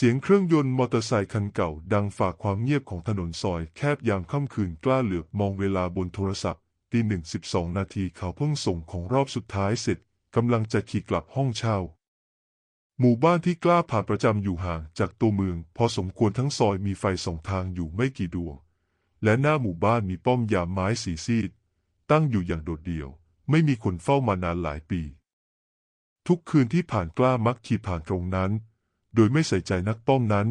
เสียงเครื่องยนต์มอเตอร์ไซคันเก่าดังฝากความเงียบของถนนซอยแคบยามค่ำคืนกล้าเหลือบมองเวลาบนโทรศัพท์ตีหนึ่งสิบสองนาทีเขาเพิ่งส่งของรอบสุดท้ายเสร็จกำลังจะขี่กลับห้องเช่า หมู่บ้านที่กล้าผ่านประจำอยู่ห่างจากตัวเมือง พอสมควรทั้งซอยมีไฟสองทางอยู่ไม่กี่ดวง และหน้าหมู่บ้านมีป้อมยามไม้สีซีด ตั้งอยู่อย่างโดดเดี่ยว ไม่มีคนเฝ้ามานานหลายปี ทุกคืนที่ผ่านกล้ามักขี่ผ่านตรงนั้น โดยไม่ใส่ใจนักป้อมนั้น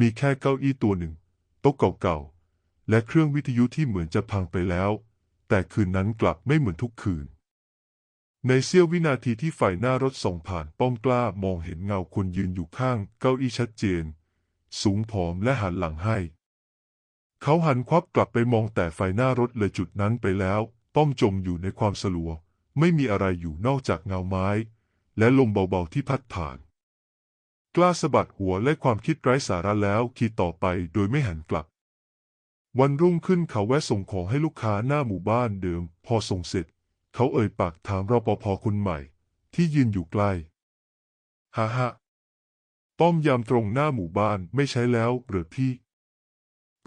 มีแค่เก้าอี้ตัวหนึ่ง โต๊ะเก่าๆ และเครื่องวิทยุที่เหมือนจะพังไปแล้ว แต่คืนนั้นกลับไม่เหมือนทุกคืน ในเสี้ยววินาทีที่ไฟหน้ารถส่องผ่านป้อมกล้ามองเห็นเงาคนยืนอยู่ข้างเก้าอี้ชัดเจน สูงผอมและหันหลังให้ เขาหันควับกลับไปมองแต่ไฟหน้ารถเลยจุดนั้นไปแล้ว ป้อมจมอยู่ในความสลัว ไม่มีอะไรอยู่นอกจากเงาไม้ และลมเบาๆที่พัดผ่าน กล้าสะบัดหัวและความคิดไร้สาระแล้วขี่ต่อไปโดยไม่หันกลับ วันรุ่งขึ้นเขาแวะส่งของให้ลูกค้าหน้าหมู่บ้านเดิม พอส่งเสร็จ เขาเอ่ยปากถามรปภคนใหม่ ที่ยืนอยู่ใกล้ฮ่าฮ่าป้อมยามตรงหน้าหมู่บ้านไม่ใช้แล้วหรือพี่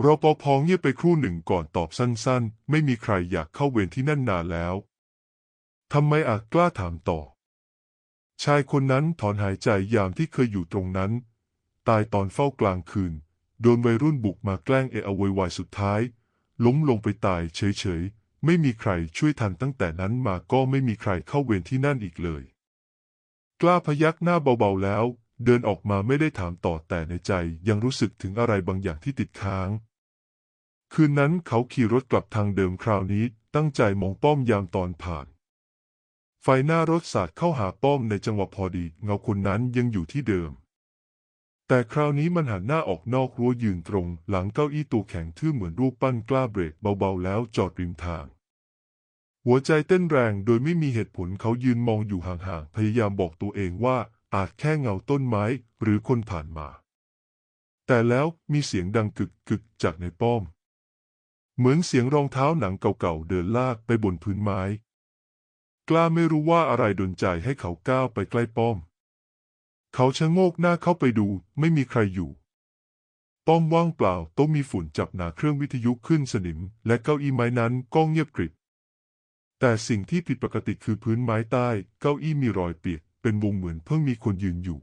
รปภเงียบไปครู่หนึ่งก่อนตอบสั้นๆ ไม่มีใครอยากเข้าเวรที่นั่นนานแล้วทำไมอาจกล้าถามต่อ ชายคนนั้นถอนหายใจยามที่เคยอยู่ตรงนั้น ตายตอนเฝ้ากลางคืน โดนวัยรุ่นบุกมาแกล้งเอะอะวยวายสุดท้าย ล้มลงไปตายเฉยๆ ไม่มีใครช่วยทันตั้งแต่นั้นมาก็ไม่มีใครเข้าเวรที่นั่นอีกเลย กล้าพยักหน้าเบาๆแล้ว เดินออกมาไม่ได้ถามต่อแต่ในใจยังรู้สึกถึงอะไรบางอย่างที่ติดค้าง คืนนั้นเขาขี่รถกลับทางเดิมคราวนี้ตั้งใจมองป้อมยามตอนผ่าน ไฟหน้ารถสาดเข้าหาป้อมในจังหวะพอดี เงาคนนั้นยังอยู่ที่เดิม แต่คราวนี้มันหันหน้าออกนอกรั้วยืนตรง หลังเก้าอี้ตัวแข็งทื่อเหมือนรูปปั้นกล้าเบรกเบาๆแล้วจอดริมทาง หัวใจเต้นแรงโดยไม่มีเหตุผลเขายืนมองอยู่ห่างๆ พยายามบอกตัวเองว่าอาจแค่เงาต้นไม้หรือคนผ่านมา แต่แล้วมีเสียงดังกึกกึกจากในป้อม เหมือนเสียงรองเท้าหนังเก่าๆเดินลากไปบนพื้นไม้ กล้าไม่รู้ว่าอะไรดนใจให้เขาก้าวไปใกล้ป้อม เขาชะโงกหน้าเข้าไปดูไม่มีใครอยู่ ป้อมว่างเปล่าโต๊ะมีฝุ่นจับหนาเครื่องวิทยุขึ้นสนิม และเก้าอี้ไม้นั้นก็เงียบกริบ แต่สิ่งที่ผิดปกติคือพื้นไม้ใต้ เก้าอี้มีรอยเปียก เป็นวงเหมือนเพิ่งมีคนยืนอยู่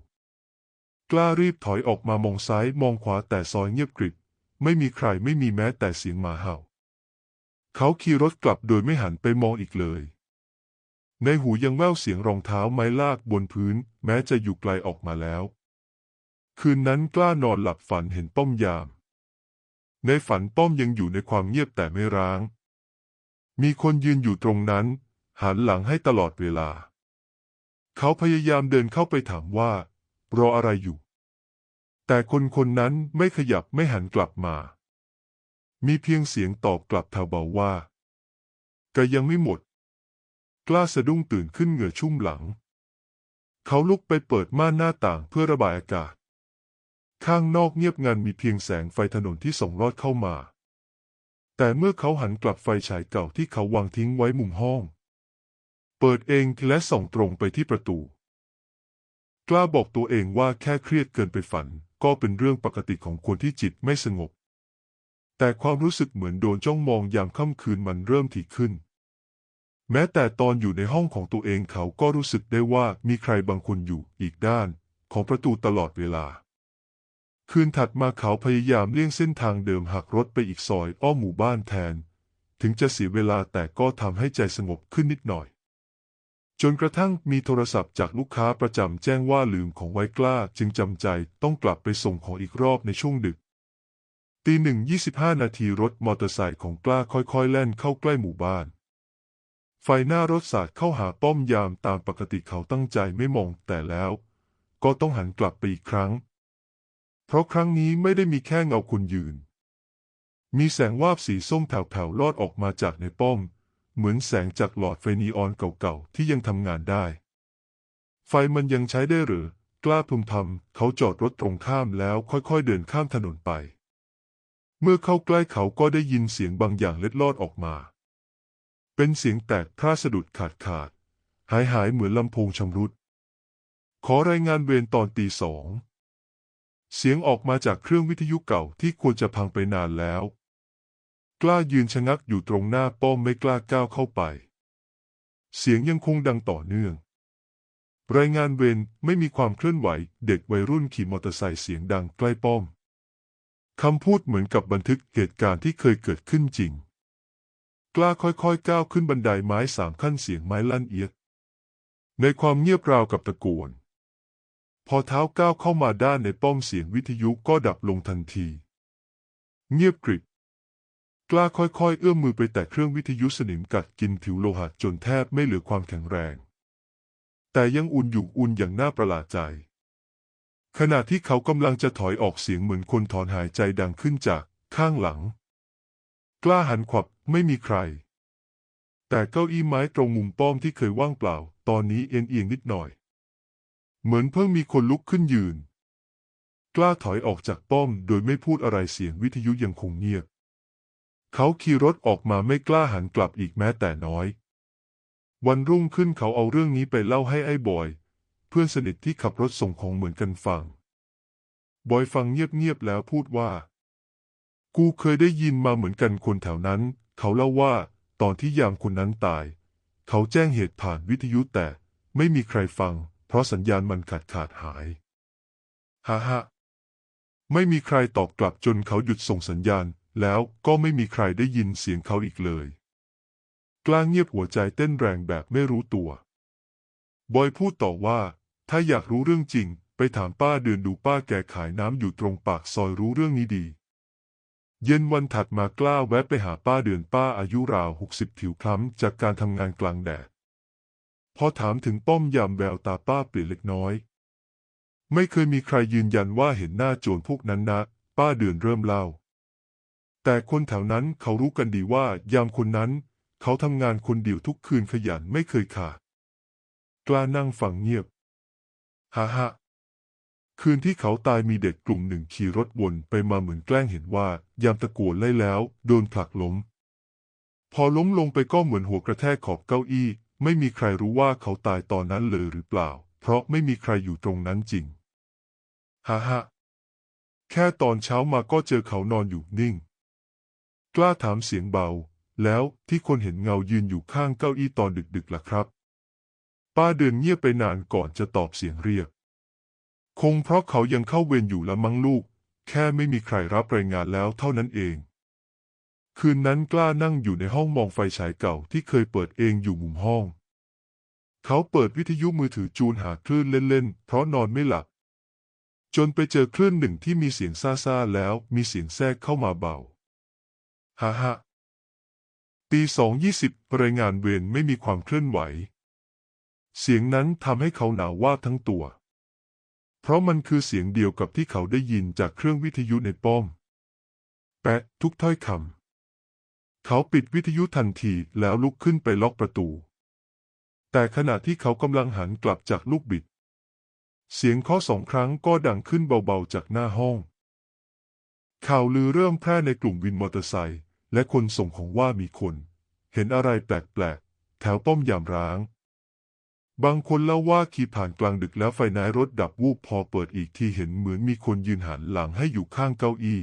กล้ารีบถอยออกมามองซ้ายมองขวาแต่ซอยเงียบกริบ ไม่มีใครไม่มีแม้แต่เสียงหมาเห่า เขาขี่รถกลับโดยไม่หันไปมองอีกเลย ในหูยังแว่วเสียงรองเท้าไม้ลากบนพื้น แม้จะอยู่ไกลออกมาแล้ว คืนนั้นกล้านอนหลับฝันเห็นป้อมยาม ในฝันป้อมยังอยู่ในความเงียบแต่ไม่ร้าง มีคนยืนอยู่ตรงนั้น หันหลังให้ตลอดเวลา เขาพยายามเดินเข้าไปถามว่า รออะไรอยู่ แต่คนคนนั้นไม่ขยับไม่หันกลับมา มีเพียงเสียงตอบกลับเบาว่าก็ยังไม่หมด กล้าสะดุ้งตื่นขึ้นเหงื่อชุ่มหลัง เขาลุกไปเปิดม่านหน้าต่างเพื่อระบายอากาศ ข้างนอกเงียบงันมีเพียงแสงไฟถนนที่ส่องลอดเข้ามา แต่เมื่อเขาหันกลับไฟฉายเก่าที่เขาวางทิ้งไว้มุมห้อง เปิดเองและส่องตรงไปที่ประตู กล้าบอกตัวเองว่าแค่เครียดเกินไปฝัน ก็เป็นเรื่องปกติของคนที่จิตไม่สงบแต่ความรู้สึกเหมือนโดนจ้องมองยามค่ำคืนมันเริ่มถี่ขึ้น แม้แต่ตอนอยู่ในห้องของตัวเองเขาก็รู้สึกได้ว่ามีใครบางคนอยู่อีกด้านของประตูตลอดเวลา คืนถัดมาเขาพยายามเลี่ยงเส้นทางเดิมหักรถไปอีกซอยอ้อมหมู่บ้านแทน ถึงจะเสียเวลาแต่ก็ทำให้ใจสงบขึ้นนิดหน่อย จนกระทั่งมีโทรศัพท์จากลูกค้าประจำแจ้งว่าลืมของไว้กล้าจึงจำใจต้องกลับไปส่งของอีกรอบในช่วงดึกตีหนึ่งยี่สิบห้านาทีรถมอเตอร์ไซค์ของกล้าค่อยๆ แล่นเข้าใกล้หมู่บ้าน ไฟหน้ารถสาดเข้าหาป้อมยามตามปกติเขาตั้งใจไม่มองแต่แล้ว ก็ต้องหันกลับไปอีกครั้ง เพราะครั้งนี้ไม่ได้มีแค่เงาคนยืน มีแสงวาบสีส้มแผ่วๆลอดออกมาจากในป้อม เหมือนแสงจากหลอดไฟนีออนเก่าๆที่ยังทำงานได้ ไฟมันยังใช้ได้หรือ กล้าพึมพำเขาจอดรถตรงข้ามแล้วค่อยๆเดินข้ามถนนไป เมื่อเข้าใกล้เขาก็ได้ยินเสียงบางอย่างเล็ดลอดออกมา เป็นเสียงแตกพร่าสะดุดขาดขาด หายหายเหมือนลำโพงชำรุด ขอรายงานเวรตอนตีสอง เสียงออกมาจากเครื่องวิทยุเก่าที่ควรจะพังไปนานแล้ว กล้ายืนชะงักอยู่ตรงหน้าป้อมไม่กล้าก้าวเข้าไป เสียงยังคงดังต่อเนื่อง รายงานเวรไม่มีความเคลื่อนไหว เด็กวัยรุ่นขี่มอเตอร์ไซค์เสียงดังใกล้ป้อมคำพูดเหมือนกับบันทึกเหตุการณ์ที่เคยเกิดขึ้นจริง กล้าค่อยๆก้าวขึ้นบันไดไม้สามขั้นเสียงไม้ลั่นเอียด ในความเงียบราวกับตะโกน พอเท้าก้าวเข้ามาด้านในป้อมเสียงวิทยุก็ดับลงทันที เงียบกริบกล้าค่อยๆ เอื้อมมือไปแตะเครื่องวิทยุสนิมกัดกินผิวโลหะจนแทบไม่เหลือความแข็งแรง แต่ยังอุ่นอยู่อุ่นอย่างน่าประหลาดใจ ขณะที่เขากำลังจะถอยออกเสียงเหมือนคนถอนหายใจดังขึ้นจากข้างหลัง กล้าหันขวับไม่มีใคร แต่เก้าอี้ไม้ตรงมุมป้อมที่เคยว่างเปล่า ตอนนี้เอียงเอียงนิดหน่อย เหมือนเพิ่งมีคนลุกขึ้นยืน กล้าถอยออกจากป้อมโดยไม่พูดอะไรเสียงวิทยุยังคงเงียบ เขาขี่รถออกมาไม่กล้าหันกลับอีกแม้แต่น้อย วันรุ่งขึ้นเขาเอาเรื่องนี้ไปเล่าให้ไอ้บอย เพื่อนสนิทที่ขับรถส่งของเหมือนกันฟัง บอยฟังเงียบๆแล้วพูดว่า กูเคยได้ยินมาเหมือนกันคนแถวนั้น เขาเล่าว่าตอนที่ยามคนนั้นตาย เขาแจ้งเหตุผ่านวิทยุแต่ไม่มีใครฟัง เพราะสัญญาณมันขาดขาดหายฮ่าฮ่าไม่มีใครตอบกลับจนเขาหยุดส่งสัญญาณ แล้วก็ไม่มีใครได้ยินเสียงเขาอีกเลย กล้าเงียบหัวใจเต้นแรงแบบไม่รู้ตัว บอยพูดต่อว่า ถ้าอยากรู้เรื่องจริง ไปถามป้าเดือนดูป้าแกขายน้ำอยู่ตรงปากซอยรู้เรื่องนี้ดี เย็นวันถัดมากล้าแวะไปหาป้าเดือนป้าอายุราวหกสิบผิวคล้ำจากการทำงานกลางแดด พอถามถึงป้อมยามแววตาป้าเปลี่ยนเล็กน้อย ไม่เคยมีใครยืนยันว่าเห็นหน้าโจรพวกนั้นนะ ป้าเดือนเริ่มเล่า แต่คนแถวนั้นเขารู้กันดีว่ายามคนนั้น เขาทำงานคนเดียวทุกคืนขยันไม่เคยขาดกล้านั่งฟังเงียบ ฮ่าฮ่า คืนที่เขาตายมีเด็กกลุ่มหนึ่งขี่รถวนไปมาเหมือนแกล้งเห็นว่ายามตะโกนไล่แล้ว โดนผลักล้ม พอล้มลงไปก็เหมือนหัวกระแทกขอบเก้าอี้ ไม่มีใครรู้ว่าเขาตายตอนนั้นเลยหรือเปล่า เพราะไม่มีใครอยู่ตรงนั้นจริงฮ่าฮ่าแค่ตอนเช้ามาก็เจอเขานอนอยู่นิ่ง กล้าถามเสียงเบา แล้วที่คนเห็นเงายืนอยู่ข้างเก้าอี้ตอนดึกๆล่ะครับ ป้าเดินเงียบไปนานก่อนจะตอบเสียงเรียก งเพราะเขายังเข้าเวรอยู่ละมั้งลูก แค่ไม่มีใครรับรายงานแล้วเท่านั้นเอง คืนนั้นกล้านั่งอยู่ในห้องมองไฟฉายเก่าที่เคยเปิดเองอยู่มุมห้อง เขาเปิดวิทยุมือถือจูนหาคลื่นเล่นๆ เพราะนอนไม่หลับ จนไปเจอคลื่นหนึ่งที่มีเสียงซ่าๆแล้วมีเสียงแทรกเข้ามาเบาฮ่าฮ่าตีสองยี่สิบรายงานเวรไม่มีความเคลื่อนไหว เสียงนั้นทำให้เขาหนาวว่าทั้งตัว เพราะมันคือเสียงเดียวกับที่เขาได้ยินจากเครื่องวิทยุในป้อม แปะทุกถ้อยคำ เขาปิดวิทยุทันทีแล้วลุกขึ้นไปล็อกประตู แต่ขณะที่เขากำลังหันกลับจากลูกบิด เสียงเคาะสองครั้งก็ดังขึ้นเบาๆจากหน้าห้อง ข่าวลือเริ่มแพร่ในกลุ่มวินมอเตอร์ไซค์และคนส่งของว่ามีคน เห็นอะไรแปลกๆแถวป้อมยามร้าง บางคนเล่าว่าขี่ผ่านกลางดึกแล้วไฟในรถดับวูบพอเปิดอีกทีเห็นเหมือนมีคนยืนหันหลังให้อยู่ข้างเก้าอี้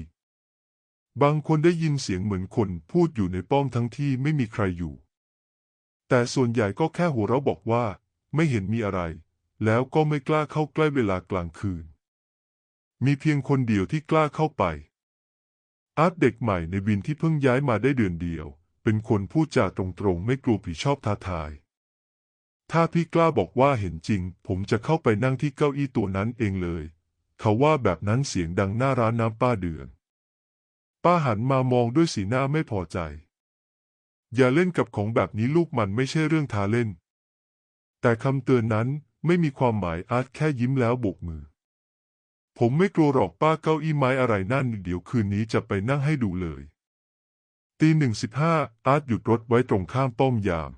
บางคนได้ยินเสียงเหมือนคนพูดอยู่ในป้อมทั้งที่ไม่มีใครอยู่ แต่ส่วนใหญ่ก็แค่หัวเราะบอกว่า ไม่เห็นมีอะไร แล้วก็ไม่กล้าเข้าใกล้เวลากลางคืน มีเพียงคนเดียวที่กล้าเข้าไป อาร์ตเด็กใหม่ในวินที่เพิ่งย้ายมาได้เดือนเดียว เป็นคนพูดจาตรงๆ ไม่กลัวผีชอบท้าทาย ถ้าพี่กล้าบอกว่าเห็นจริง ผมจะเข้าไปนั่งที่เก้าอี้ตัวนั้นเองเลย เขาว่าแบบนั้นเสียงดังหน้าร้านน้ำป้าเดือน ป้าหันมามองด้วยสีหน้าไม่พอใจ อย่าเล่นกับของแบบนี้ลูกมันไม่ใช่เรื่องทาเล่น แต่คำเตือนนั้นไม่มีความหมายอาร์ตแค่ยิ้มแล้วโบกมือ ผมไม่กลัวหรอกป้าเก้าอี้ไม้อะไรนั่น เดี๋ยวคืนนี้จะไปนั่งให้ดูเลยตีหนึ่งสิบห้าอาร์ตหยุดรถไว้ตรงข้ามป้อมยาม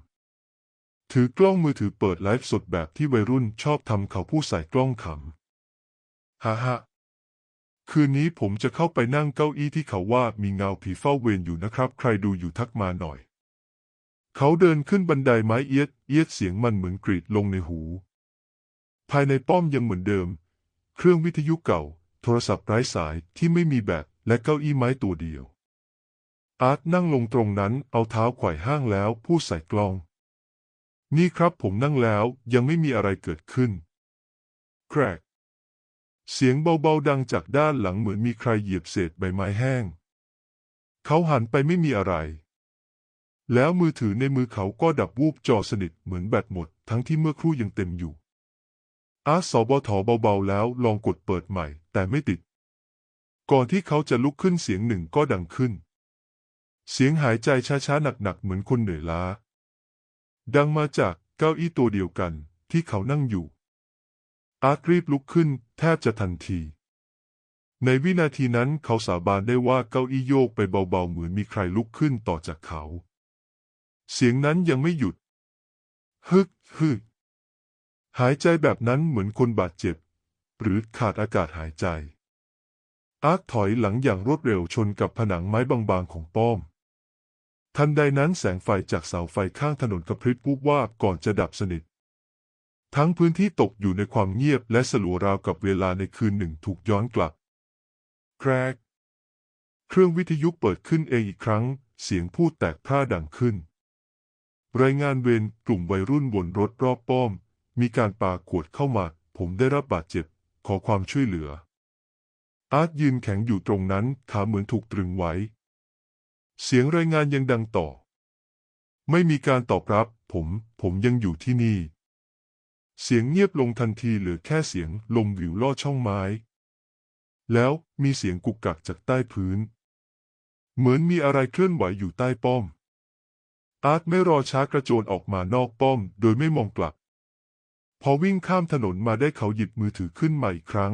ถือกล้องมือถือเปิดไลฟ์สดแบบที่วัยรุ่นชอบทำเขาพูดใส่กล้องขำฮ่าฮ่าคืนนี้ผมจะเข้าไปนั่งเก้าอี้ที่เขาว่ามีเงาผีเฝ้าเวรอยู่นะครับ ใครดูอยู่ทักมาหน่อย เขาเดินขึ้นบันไดไม้เอียด เอียดเสียงมันเหมือนกรีดลงในหู ภายในป้อมยังเหมือนเดิม เครื่องวิทยุเก่า โทรศัพท์ไร้สายที่ไม่มีแบตและเก้าอี้ไม้ตัวเดียว อาร์ตนั่งลงตรงนั้นเอาเท้าไขว่ห้างแล้วพูดใส่กล้อง นี่ครับผมนั่งแล้วยังไม่มีอะไรเกิดขึ้น แครก เสียงเบาๆดังจากด้านหลังเหมือนมีใครเหยียบเศษใบไม้แห้ง เขาหันไปไม่มีอะไร แล้วมือถือในมือเขาก็ดับวูบจอสนิทเหมือนแบตหมด ทั้งที่เมื่อครู่ยังเต็มอยู่อาร์ตสบทเบาๆแล้วลองกดเปิดใหม่ แต่ไม่ติด ก่อนที่เขาจะลุกขึ้นเสียงหนึ่งก็ดังขึ้น เสียงหายใจช้าๆหนักๆเหมือนคนเหนื่อยล้า ดังมาจากเก้าอี้ตัวเดียวกันที่เขานั่งอยู่ อาร์ตรีบลุกขึ้นแทบจะทันที ในวินาทีนั้นเขาสาบานได้ว่าเก้าอี้โยกไปเบาๆเหมือนมีใครลุกขึ้นต่อจากเขา เสียงนั้นยังไม่หยุด ฮึกฮึกหายใจแบบนั้นเหมือนคนบาดเจ็บ หรือขาดอากาศหายใจ อาร์ถอยหลังอย่างรวดเร็วชนกับผนังไม้บางๆของป้อม ทันใดนั้นแสงไฟจากเสาไฟข้างถนนกระพริบวูบวาบก่อนจะดับสนิท ทั้งพื้นที่ตกอยู่ในความเงียบและสลัวราวกับเวลาในคืนหนึ่งถูกย้อนกลับ แครก เครื่องวิทยุเปิดขึ้นเองอีกครั้ง เสียงพูดแตกพร่าดังขึ้น รายงานเวรกลุ่มวัยรุ่นบนรถรอบป้อม มีการปาขวดเข้ามา ผมได้รับบาดเจ็บ ขอความช่วยเหลือ อาร์ตยืนแข็งอยู่ตรงนั้นขาเหมือนถูกตรึงไว้ เสียงรายงานยังดังต่อ ไม่มีการตอบรับ ผม ผมยังอยู่ที่นี่ เสียงเงียบลงทันทีเหลือแค่เสียงลมวิวลอดช่องไม้ แล้วมีเสียงกุกกักจากใต้พื้น เหมือนมีอะไรเคลื่อนไหวอยู่ใต้ป้อม อาร์ตไม่รอช้ากระโจนออกมานอกป้อม โดยไม่มองกลับ พอวิ่งข้ามถนนมาได้เขาหยิบมือถือขึ้นมาอีกครั้ง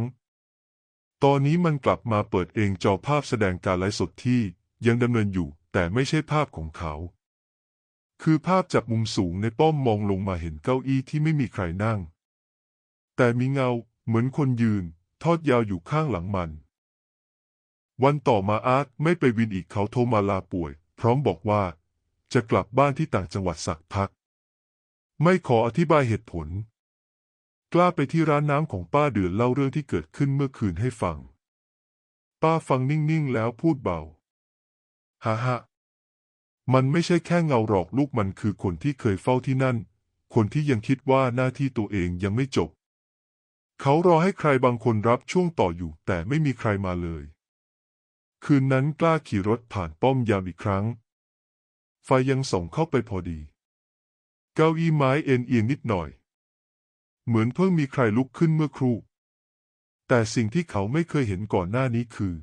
ตอนนี้มันกลับมาเปิดเองจอภาพแสดงการไลฟ์สดที่ยังดำเนินอยู่ แต่ไม่ใช่ภาพของเขา คือภาพจากมุมสูงในป้อมมองลงมาเห็นเก้าอี้ที่ไม่มีใครนั่ง แต่มีเงาเหมือนคนยืน ทอดยาวอยู่ข้างหลังมัน วันต่อมาอาร์ตไม่ไปวินอีกเขาโทรมาลาป่วย พร้อมบอกว่า จะกลับบ้านที่ต่างจังหวัดสักพัก ไม่ขออธิบายเหตุผล กล้าไปที่ร้านน้ำของป้าเดือนเล่าเรื่องที่เกิดขึ้นเมื่อคืนให้ฟัง ป้าฟังนิ่งๆแล้วพูดเบา ฮ่าฮ่ามันไม่ใช่แค่เงาหรอกลูกมันคือคนที่เคยเฝ้าที่นั่น คนที่ยังคิดว่าหน้าที่ตัวเองยังไม่จบ เขารอให้ใครบางคนรับช่วงต่ออยู่แต่ไม่มีใครมาเลย คืนนั้นกล้าขี่รถผ่านป้อมยามอีกครั้ง ไฟยังส่องเข้าไปพอดี เก้าอี้ไม้เอ็นเอียงนิดหน่อย เหมือนเพิ่งมีใครลุกขึ้นเมื่อครู่ แต่สิ่งที่เขาไม่เคยเห็นก่อนหน้านี้คือ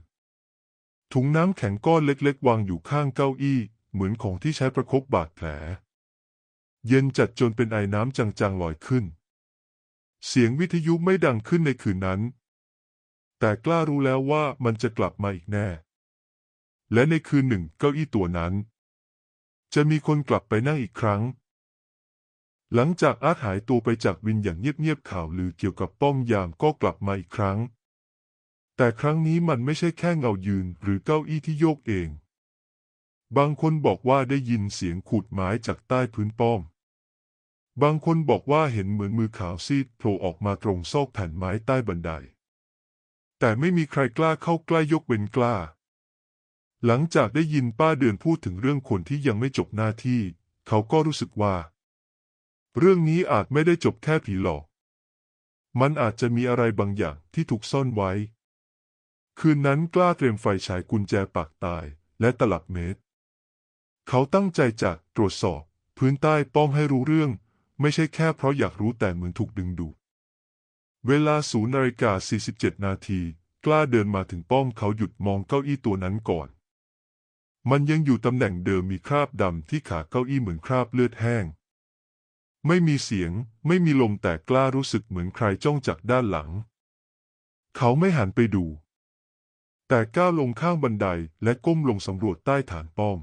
ถุงน้ำแข็งก้อนเล็กๆ วางอยู่ข้างเก้าอี้ เหมือนของที่ใช้ประคบบาดแผล เย็นจัดจนเป็นไอน้ำจางๆลอยขึ้น เสียงวิทยุไม่ดังขึ้นในคืนนั้น แต่กล้ารู้แล้วว่ามันจะกลับมาอีกแน่ และในคืนหนึ่งเก้าอี้ตัวนั้น จะมีคนกลับไปนั่งอีกครั้ง หลังจากอาร์ตหายตัวไปจากวินอย่างเงียบๆข่าวลือเกี่ยวกับป้อมยามก็กลับมาอีกครั้ง แต่ครั้งนี้มันไม่ใช่แค่เงายืนหรือเก้าอี้ที่โยกเอง บางคนบอกว่าได้ยินเสียงขูดไม้จากใต้พื้นป้อม บางคนบอกว่าเห็นเหมือนมือขาวซีดโผล่ออกมาตรงซอกแผ่นไม้ใต้บันได แต่ไม่มีใครกล้าเข้าใกล้ยกเว้นกล้า หลังจากได้ยินป้าเดือนพูดถึงเรื่องคนที่ยังไม่จบหน้าที่ เขาก็รู้สึกว่า เรื่องนี้อาจไม่ได้จบแค่ผีหลอก มันอาจจะมีอะไรบางอย่างที่ถูกซ่อนไว้ คืนนั้นกล้าเตรียมไฟฉายกุญแจปากตายและตลับเมตร เขาตั้งใจจะตรวจสอบ พื้นใต้ป้อมให้รู้เรื่อง ไม่ใช่แค่เพราะอยากรู้แต่เหมือนถูกดึงดูดเวลาศูนย์นาฬิกา 47 นาที กล้าเดินมาถึงป้อมเขาหยุดมองเก้าอี้ตัวนั้นก่อน มันยังอยู่ตำแหน่งเดิมมีคราบดำที่ขาเก้าอี้เหมือนคราบเลือดแห้ง ไม่มีเสียง ไม่มีลมแต่กล้ารู้สึกเหมือนใครจ้องจากด้านหลัง เขาไม่หันไปดู แต่ก้าวลงข้างบันไดและก้มลงสำรวจใต้ฐานป้อม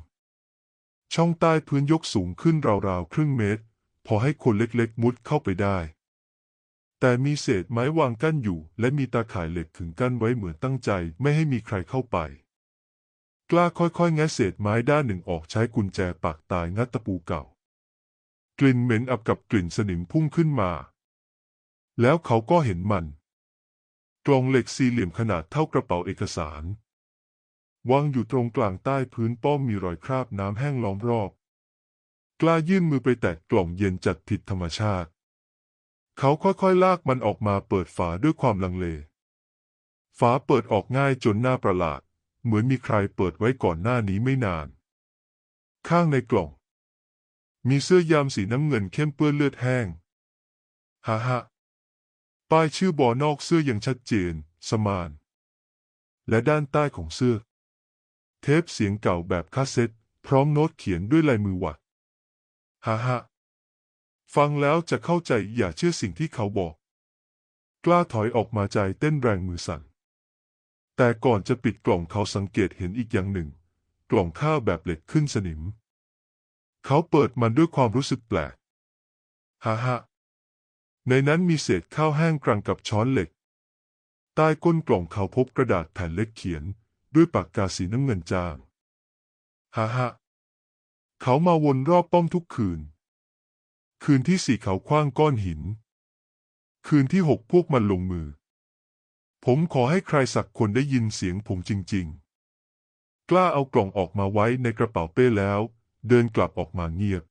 ช่องใต้พื้นยกสูงขึ้นราวๆครึ่งเมตร พอให้คนเล็กๆมุดเข้าไปได้ แต่มีเศษไม้วางกั้นอยู่ และมีตาข่ายเหล็กขึงกั้นไว้เหมือนตั้งใจไม่ให้มีใครเข้าไป กล้าค่อยๆ แงะเศษไม้ด้านหนึ่งออกใช้กุญแจปากตายงัดตะปูเก่า กลิ่นเหม็นอับกับกลิ่นสนิมพุ่งขึ้นมา แล้วเขาก็เห็นมัน กล่องเหล็กสี่เหลี่ยมขนาดเท่ากระเป๋าเอกสาร วางอยู่ตรงกลางใต้พื้นป้อมมีรอยคราบน้ำแห้งล้อมรอบ กล้ายื่นมือไปแตะกล่องเย็นจัดผิดธรรมชาติ เขาค่อยๆลากมันออกมาเปิดฝาด้วยความลังเล ฝาเปิดออกง่ายจนน่าประหลาด เหมือนมีใครเปิดไว้ก่อนหน้านี้ไม่นาน ข้างในกล่อง มีเสื้อยามสีน้ำเงินเข้มเปื้อนเลือดแห้ง ฮ่าฮ่า ป้ายชื่อบอนอกเสื้อยังชัดเจน สมาน และด้านใต้ของเสื้อ เทปเสียงเก่าแบบคาสเซ็ตพร้อมโน้ตเขียนด้วยลายมือวัดฮ่าฮ่าฟังแล้วจะเข้าใจอย่าเชื่อสิ่งที่เขาบอก กล้าถอยออกมาใจเต้นแรงมือสั่น แต่ก่อนจะปิดกล่องเขาสังเกตเห็นอีกอย่างหนึ่ง กล่องข้าวแบบเหล็กขึ้นสนิม เขาเปิดมันด้วยความรู้สึกแปลกฮ่าฮ่า ในนั้นมีเศษข้าวแห้งกรังกับช้อนเหล็ก ใต้ก้นกล่องเขาพบกระดาษแผ่นเล็กเขียน ด้วยปากกาสีน้ำเงินจางฮ่าฮ่าเขามาวนรอบป้อมทุกคืน คืนที่สี่เขาคว้างก้อนหิน คืนที่หกพวกมันลงมือ ผมขอให้ใครสักคนได้ยินเสียงผมจริง ๆ กล้าเอากล่องออกมาไว้ในกระเป๋าเป้แล้ว เดินกลับออกมาเงียบ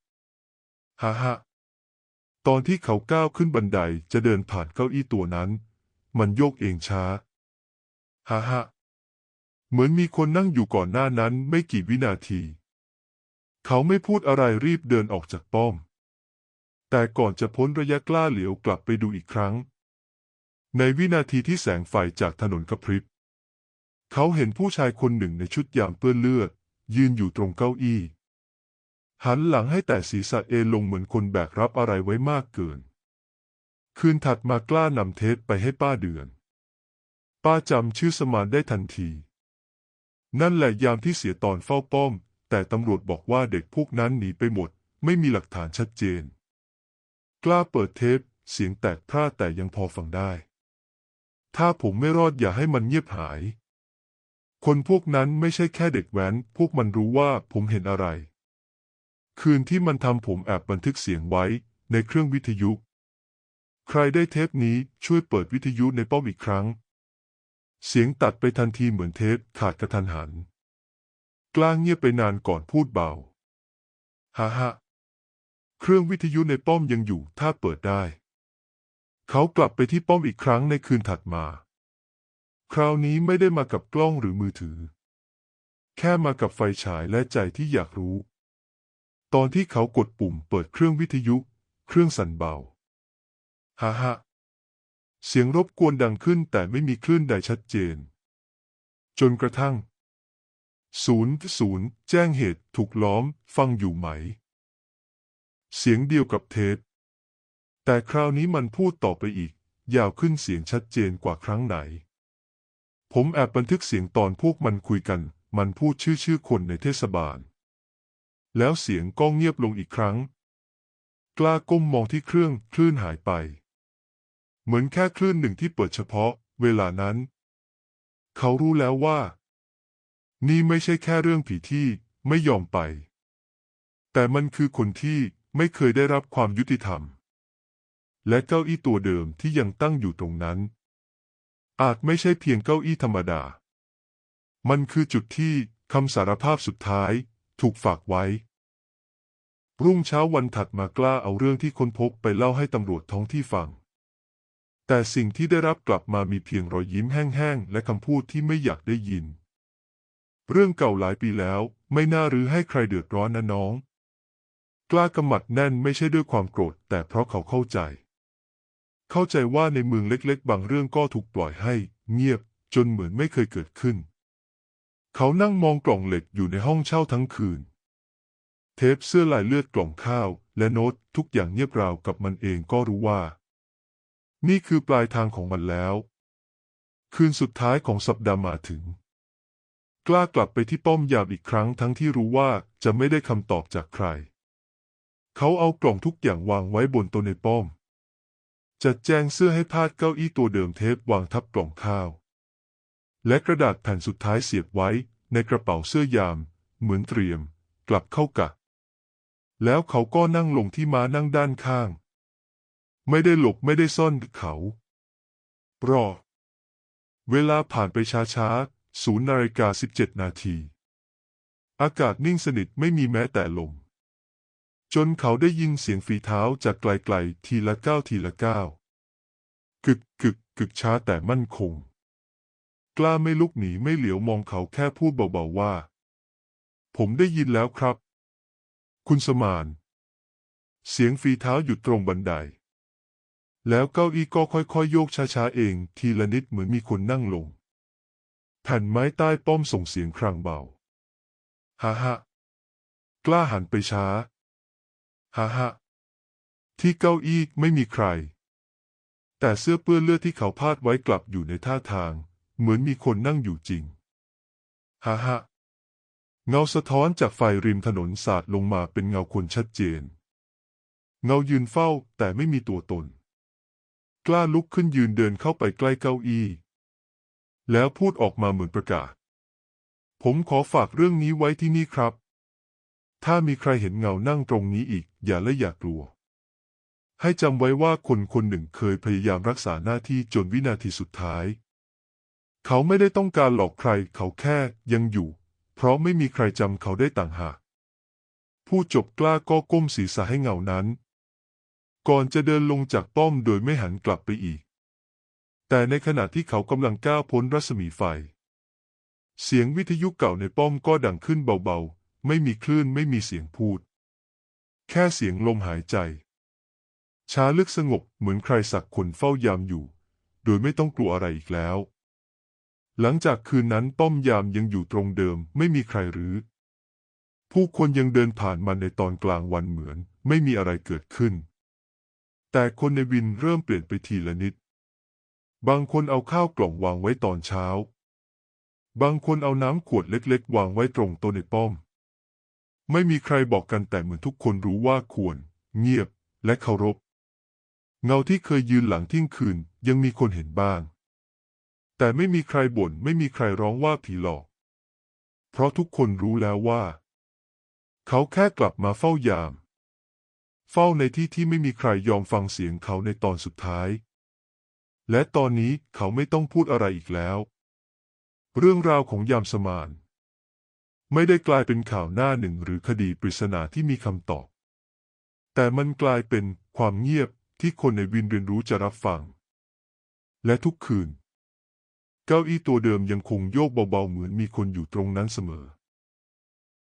ฮ่าฮ่า ตอนที่เขาก้าวขึ้นบันไดจะเดินผ่านเก้าอี้ตัวนั้น มันโยกเองช้า ฮ่าฮ่าเหมือนมีคนนั่งอยู่ก่อนหน้านั้นไม่กี่วินาที เขาไม่พูดอะไรรีบเดินออกจากป้อม แต่ก่อนจะพ้นระยะกล้าเหลียวกลับไปดูอีกครั้ง ในวินาทีที่แสงไฟจากถนนกระพริบ เขาเห็นผู้ชายคนหนึ่งในชุดยามเปื้อนเลือด ยืนอยู่ตรงเก้าอี้ หันหลังให้แต่ศีรษะเอลงเหมือนคนแบกรับอะไรไว้มากเกิน คืนถัดมากล้านำเทปไปให้ป้าเดือน ป้าจำชื่อสมานได้ทันที นั่นแหละยามที่เสียตอนเฝ้าป้อม แต่ตำรวจบอกว่าเด็กพวกนั้นหนีไปหมด ไม่มีหลักฐานชัดเจน กล้าเปิดเทป เสียงแตกพร่าแต่ยังพอฟังได้ ถ้าผมไม่รอดอย่าให้มันเงียบหาย คนพวกนั้นไม่ใช่แค่เด็กแว้น พวกมันรู้ว่าผมเห็นอะไร คืนที่มันทำผมแอบบันทึกเสียงไว้ในเครื่องวิทยุ ใครได้เทปนี้ช่วยเปิดวิทยุในป้อมอีกครั้ง เสียงตัดไปทันทีเหมือนเทปขาดกระทันหัน กล้าเงียบไปนานก่อนพูดเบาฮ่าฮ่าเครื่องวิทยุในป้อมยังอยู่ถ้าเปิดได้ เขากลับไปที่ป้อมอีกครั้งในคืนถัดมา คราวนี้ไม่ได้มากับกล้องหรือมือถือ แค่มากับไฟฉายและใจที่อยากรู้ ตอนที่เขากดปุ่มเปิดเครื่องวิทยุ เครื่องสั่นเบาฮ่าฮ่าเสียงรบกวนดังขึ้นแต่ไม่มีคลื่นใดชัดเจน จนกระทั่งศูนย์ศูนย์แจ้งเหตุถูกล้อมฟังอยู่ไหม เสียงเดียวกับเทป แต่คราวนี้มันพูดต่อไปอีก ยาวขึ้นเสียงชัดเจนกว่าครั้งไหน ผมแอบบันทึกเสียงตอนพวกมันคุยกัน มันพูดชื่อชื่อคนในเทศบาล แล้วเสียงก็เงียบลงอีกครั้ง กล้าก้มมองที่เครื่องคลื่นหายไป เหมือนแค่คลื่นหนึ่งที่เปิดเฉพาะ เวลานั้น เขารู้แล้วว่า นี่ไม่ใช่แค่เรื่องผีที่ไม่ยอมไป แต่มันคือคนที่ไม่เคยได้รับความยุติธรรม และเก้าอี้ตัวเดิมที่ยังตั้งอยู่ตรงนั้น อาจไม่ใช่เพียงเก้าอี้ธรรมดา มันคือจุดที่คำสารภาพสุดท้าย ถูกฝากไว้ รุ่งเช้าวันถัดมากล้าเอาเรื่องที่ค้นพบไปเล่าให้ตำรวจท้องที่ฟัง แต่สิ่งที่ได้รับกลับมามีเพียงรอยยิ้มแห้งๆ และคำพูดที่ไม่อยากได้ยิน เรื่องเก่าหลายปีแล้วไม่น่ารื้อให้ใครเดือดร้อนนะน้อง กล้ากำมัดแน่นไม่ใช่ด้วยความโกรธ แต่เพราะเขาเข้าใจ เข้าใจว่าในเมืองเล็กๆ บางเรื่องก็ถูกปล่อยให้ เงียบจนเหมือนไม่เคยเกิดขึ้น เขานั่งมองกล่องเหล็กอยู่ในห้องเช่าทั้งคืน เทปเสื้อลายเลือดกล่องข้าว และโน้ตทุกอย่างเงียบราวกับมันเองก็รู้ว่า นี่คือปลายทางของมันแล้ว คืนสุดท้ายของสัปดาห์มาถึง กล้ากลับไปที่ป้อมยามอีกครั้งทั้งที่รู้ว่าจะไม่ได้คำตอบจากใคร เขาเอากล่องทุกอย่างวางไว้บนโต๊ะในป้อมจัดแจงเสื้อให้พาดเก้าอี้ตัวเดิมเทปวางทับกล่องข้าว และกระดาษแผ่นสุดท้ายเสียบไว้ในกระเป๋าเสื้อยาม เหมือนเตรียม กลับเข้ากะ แล้วเขาก็นั่งลงที่ม้านั่งด้านข้าง ไม่ได้หลบไม่ได้ซ่อนเขารอเวลาผ่านไปช้าๆศูนย์นาฬิกาสิบเจ็ดนาที อากาศนิ่งสนิทไม่มีแม้แต่ลม จนเขาได้ยินเสียงฝีเท้าจากไกลๆ ทีละก้าวทีละก้าว กึกกึกกึกช้าแต่มั่นคง กล้าไม่ลุกหนีไม่เหลียวมองเขาแค่พูดเบาๆว่า ผมได้ยินแล้วครับ คุณสมาน เสียงฝีเท้าหยุดตรงบันได แล้วเก้าอี้ก็ค่อยๆ โยกช้าๆเอง ทีละนิดเหมือนมีคนนั่งลง แผ่นไม้ใต้ป้อมส่งเสียงครางเบาฮ่าฮกล้าหันไปช้าฮ่าฮที่เก้าอี้ไม่มีใคร แต่เสื้อเปื้อนเลือดที่เขาพาดไว้กลับอยู่ในท่าทาง เหมือนมีคนนั่งอยู่จริง ฮ่าฮ่าเงาสะท้อนจากไฟริมถนนสาดลงมาเป็นเงาคนชัดเจน เงายืนเฝ้าแต่ไม่มีตัวตน กล้าลุกขึ้นยืนเดินเข้าไปใกล้เก้าอี้ แล้วพูดออกมาเหมือนประกาศ ผมขอฝากเรื่องนี้ไว้ที่นี่ครับ ถ้ามีใครเห็นเงานั่งตรงนี้อีก อย่าและอย่ากลัว ให้จำไว้ว่าคนคนหนึ่งเคยพยายามรักษาหน้าที่จนวินาทีสุดท้าย เขาไม่ได้ต้องการหลอกใคร เขาแค่ยังอยู่ เพราะไม่มีใครจำเขาได้ต่างหากผู้จบกล้าก็ก้มศีรษะให้เงานั้น ก่อนจะเดินลงจากป้อมโดยไม่หันกลับไปอีก แต่ในขณะที่เขากำลังก้าวพ้นรัศมีไฟ เสียงวิทยุเก่าในป้อมก็ดังขึ้นเบาๆ ไม่มีคลื่นไม่มีเสียงพูด แค่เสียงลมหายใจ ช้าลึกสงบเหมือนใครสักคนเฝ้ายามอยู่ โดยไม่ต้องกลัวอะไรอีกแล้ว หลังจากคืนนั้นป้อมยามยังอยู่ตรงเดิมไม่มีใครรื้อ ผู้คนยังเดินผ่านมันในตอนกลางวันเหมือน ไม่มีอะไรเกิดขึ้น แต่คนในวินเริ่มเปลี่ยนไปทีละนิด บางคนเอาข้าวกล่องวางไว้ตอนเช้า บางคนเอาน้ำขวดเล็กๆ วางไว้ตรงโต๊ะในป้อม ไม่มีใครบอกกันแต่เหมือนทุกคนรู้ว่าควร เงียบและเคารพ เงาที่เคยยืนหลังเที่ยงคืนยังมีคนเห็นบ้าง แต่ไม่มีใครบ่นไม่มีใครร้องว่าผีหลอก เพราะทุกคนรู้แล้วว่า เขาแค่กลับมาเฝ้ายาม เฝ้าในที่ที่ไม่มีใครยอมฟังเสียงเขาในตอนสุดท้าย และตอนนี้เขาไม่ต้องพูดอะไรอีกแล้ว เรื่องราวของยามสมาน ไม่ได้กลายเป็นข่าวหน้าหนึ่งหรือคดีปริศนาที่มีคำตอบ แต่มันกลายเป็นความเงียบที่คนในวินเรียนรู้จะรับฟัง และทุกคืน เก้าอี้ตัวเดิมยังคงโยกเบาๆเหมือนมีคนอยู่ตรงนั้นเสมอ